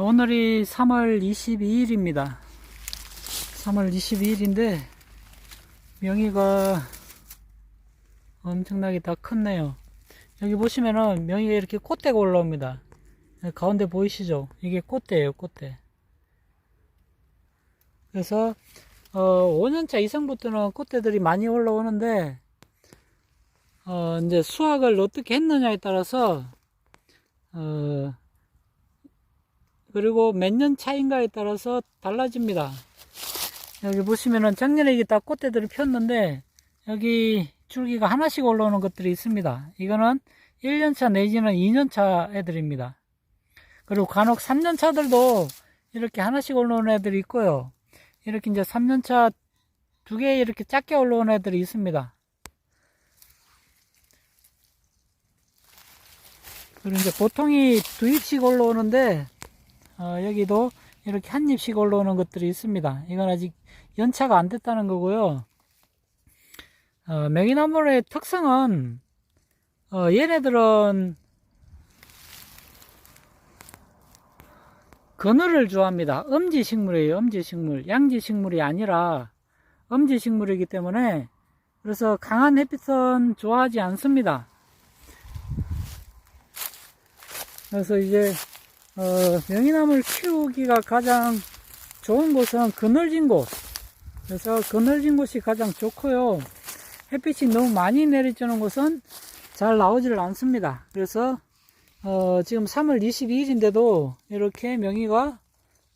오늘이 3월 22일입니다. 3월 22일인데 명이가 엄청나게 다 컸네요. 여기 보시면은 명이가 이렇게 꽃대가 올라옵니다. 가운데 보이시죠? 이게 꽃대예요, 꽃대. 그래서 어, 5년차 이상부터는 꽃대들이 많이 올라오는데 어, 이제 수확을 어떻게 했느냐에 따라서 어, 그리고 몇 년 차인가에 따라서 달라집니다. 여기 보시면은 작년에 이게 다 꽃대들이 폈는데 여기 줄기가 하나씩 올라오는 것들이 있습니다. 이거는 1년차 내지는 2년차 애들입니다. 그리고 간혹 3년차들도 이렇게 하나씩 올라오는 애들이 있고요. 이렇게 이제 3년차 두 개 이렇게 작게 올라오는 애들이 있습니다. 그리고 이제 보통이 두 입씩 올라오는데 어, 여기도 이렇게 한 입씩 올라오는 것들이 있습니다. 이건 아직 연차가 안 됐다는 거고요. 어, 명이나물의 특성은 어, 얘네들은 그늘을 좋아합니다. 음지식물이에요. 음지식물. 양지식물이 아니라 음지식물이기 때문에 그래서 강한 햇빛은 좋아하지 않습니다. 그래서 이제 어, 명이나물 키우기가 가장 좋은 곳은 그늘진 곳. 그래서 그늘진 곳이 가장 좋고요. 햇빛이 너무 많이 내리쬐는 곳은 잘 나오지를 않습니다. 그래서 어, 지금 3월 22일인데도 이렇게 명이가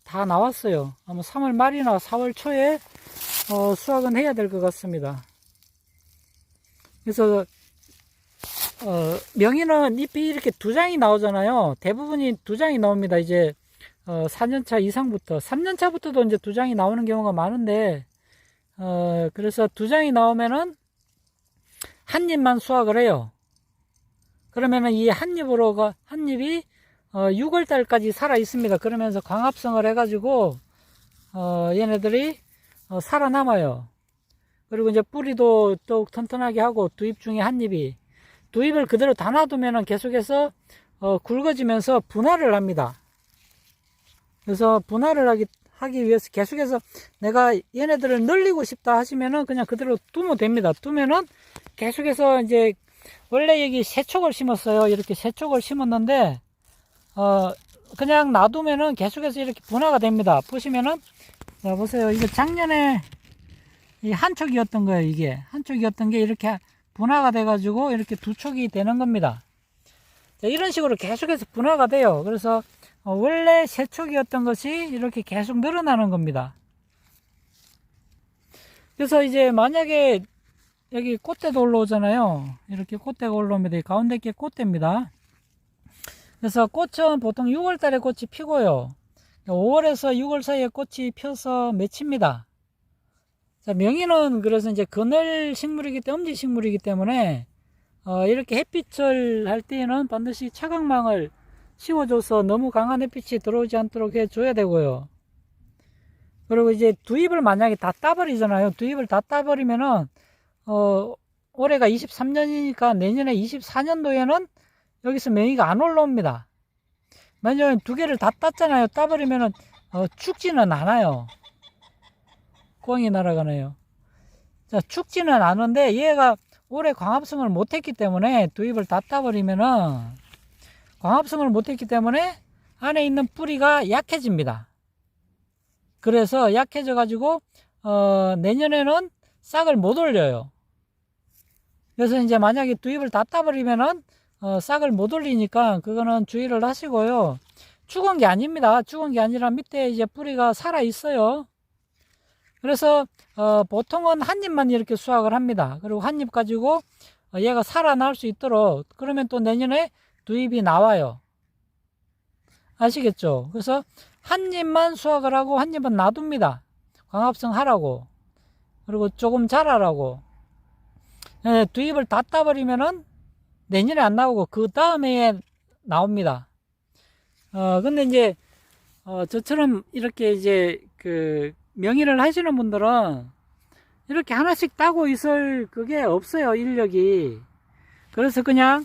다 나왔어요. 아마 3월 말이나 4월 초에 어, 수확은 해야 될 것 같습니다. 그래서 어, 명이는 잎이 이렇게 두 장이 나오잖아요. 대부분이 두 장이 나옵니다. 이제 어, 4년차 이상부터 3년차부터도 이제 두 장이 나오는 경우가 많은데 어, 그래서 두 장이 나오면은 한 입만 수확을 해요. 그러면은 이 한 입으로가 한 입이 어, 6월 달까지 살아 있습니다. 그러면서 광합성을 해가지고 어, 얘네들이 어, 살아남아요. 그리고 이제 뿌리도 또 튼튼하게 하고 두 입 중에 한 입이 두 입을 그대로 다 놔두면은 계속해서 어, 굵어지면서 분할을 합니다. 그래서 분할을 하기, 하기 위해서 계속해서 내가 얘네들을 늘리고 싶다 하시면은 그냥 그대로 두면 됩니다. 두면은 계속해서 이제 원래 여기 세촉을 심었어요. 이렇게 세촉을 심었는데 어 그냥 놔두면은 계속해서 이렇게 분화가 됩니다. 보시면은 자 보세요. 이거 작년에 이한 촉이었던 거예요. 이게 한 촉이었던 게 이렇게 분화가 돼가지고 이렇게 두 촉이 되는 겁니다. 자, 이런 식으로 계속해서 분화가 돼요. 그래서 어, 원래 세 촉이었던 것이 이렇게 계속 늘어나는 겁니다. 그래서 이제 만약에 여기 꽃대도 올라오잖아요. 이렇게 꽃대가 올라옵니다. 이 가운데 게 꽃대입니다. 그래서 꽃은 보통 6월 달에 꽃이 피고요. 5월에서 6월 사이에 꽃이 펴서 맺힙니다. 자, 명이는 그래서 이제 그늘 식물이기 때문에, 음지 식물이기 때문에, 어, 이렇게 햇빛을 할 때에는 반드시 차광망을 씌워줘서 너무 강한 햇빛이 들어오지 않도록 해줘야 되고요. 그리고 이제 두 잎을 만약에 다 따버리잖아요. 두 잎을 다 따버리면은, 어, 올해가 23년이니까 내년에 24년도에는 여기서 명이가 안 올라옵니다. 왜냐면 두 개를 다 땄잖아요. 따버리면은, 어, 죽지는 않아요. 꽝이 날아가네요. 자, 죽지는 않은데 얘가 올해 광합성을 못했기 때문에 두 잎을 다 따버리면은 광합성을 못했기 때문에 안에 있는 뿌리가 약해집니다. 그래서 약해져 가지고 어, 내년에는 싹을 못 올려요. 그래서 이제 만약에 두 잎을 다 따버리면은 어, 싹을 못 올리니까 그거는 주의를 하시고요. 죽은 게 아닙니다. 죽은 게 아니라 밑에 이제 뿌리가 살아 있어요. 그래서 어, 보통은 한 입만 이렇게 수확을 합니다. 그리고 한 입 가지고 어, 얘가 살아날 수 있도록 그러면 또 내년에 두 입이 나와요. 아시겠죠? 그래서 한 입만 수확을 하고 한 입은 놔둡니다. 광합성 하라고. 그리고 조금 자라라고. 네, 두 입을 다 따버리면은 내년에 안 나오고 그 다음에 나옵니다. 어, 근데 이제, 어, 저처럼 이렇게 이제 그 명의를 하시는 분들은 이렇게 하나씩 따고 있을 그게 없어요, 인력이. 그래서 그냥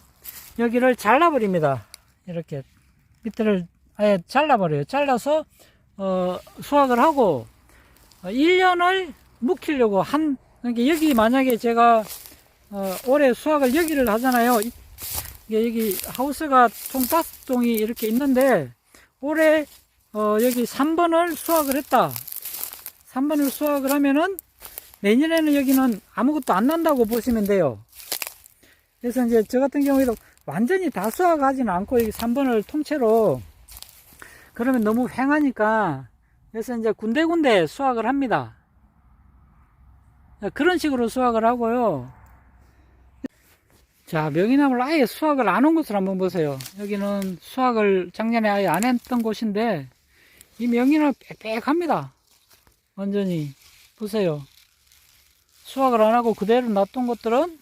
여기를 잘라버립니다. 이렇게 밑을 아예 잘라버려요. 잘라서 어, 수확을 하고 어, 1년을 묵히려고 한 그러니까 여기 만약에 제가 어, 올해 수확을 여기를 하잖아요. 이- 이게 여기 하우스가 총 다섯 동이 이렇게 있는데 올해 어, 여기 3번을 수확을 했다. 3번을 수확을 하면은 내년에는 여기는 아무것도 안 난다고 보시면 돼요. 그래서 이제 저 같은 경우에도 완전히 다 수확하지는 않고 여기 3번을 통째로 그러면 너무 횡하니까 그래서 이제 군데군데 수확을 합니다. 그런 식으로 수확을 하고요. 자, 명이나물 아예 수확을 안한 곳을 한번 보세요. 여기는 수확을 작년에 아예 안 했던 곳인데 이 명이나물 빽빽합니다. 완전히 보세요. 수확을 안 하고 그대로 놔둔 것들은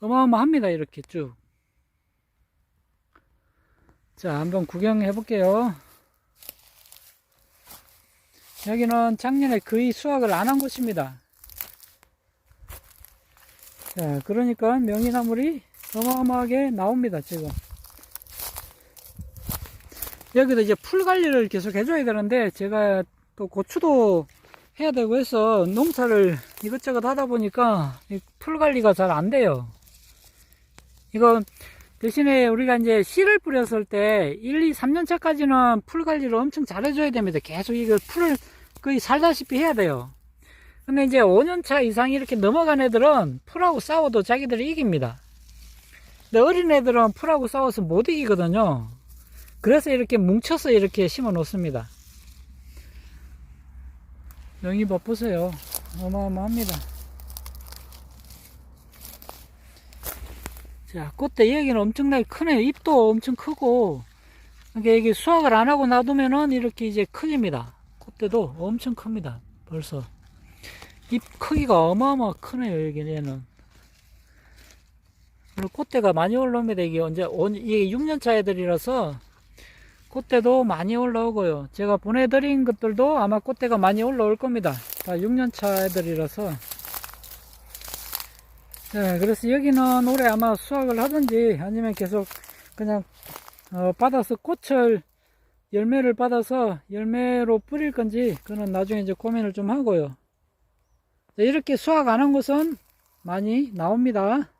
어마어마합니다. 이렇게 쭉. 자, 한번 구경해 볼게요. 여기는 작년에 거의 수확을 안 한 곳입니다. 자, 그러니까 명이나물이 어마어마하게 나옵니다, 지금. 여기도 이제 풀 관리를 계속 해줘야 되는데, 제가 또 고추도 해야 되고 해서 농사를 이것저것 하다 보니까 이풀 관리가 잘 안 돼요. 이거 대신에 우리가 이제 씨를 뿌렸을 때 1, 2, 3년 차까지는 풀 관리를 엄청 잘 해줘야 됩니다. 계속 이거 풀을 거의 살다시피 해야 돼요. 근데 이제 5년 차 이상 이렇게 넘어간 애들은 풀하고 싸워도 자기들이 이깁니다. 근데 어린 애들은 풀하고 싸워서 못 이기거든요. 그래서 이렇게 뭉쳐서 이렇게 심어 놓습니다. 영입밥 보세요. 어마어마합니다. 자, 꽃대 여기는 엄청나게 크네요. 잎도 엄청 크고, 이게 이게 수확을 안 하고 놔두면은 이렇게 이제 크기입니다. 꽃대도 엄청 큽니다. 벌써. 잎 크기가 어마어마 크네요, 여기는. 꽃대가 많이 올라옵니다. 이게 언제, 온- 이게 6년차 애들이라서 꽃대도 많이 올라오고요. 제가 보내드린 것들도 아마 꽃대가 많이 올라올 겁니다. 다 6년차 애들이라서. 네, 그래서 여기는 올해 아마 수확을 하든지 아니면 계속 그냥 어, 받아서 꽃을 열매를 받아서 열매로 뿌릴 건지 그는 나중에 이제 고민을 좀 하고요. 자, 이렇게 수확 안 한 것은 많이 나옵니다.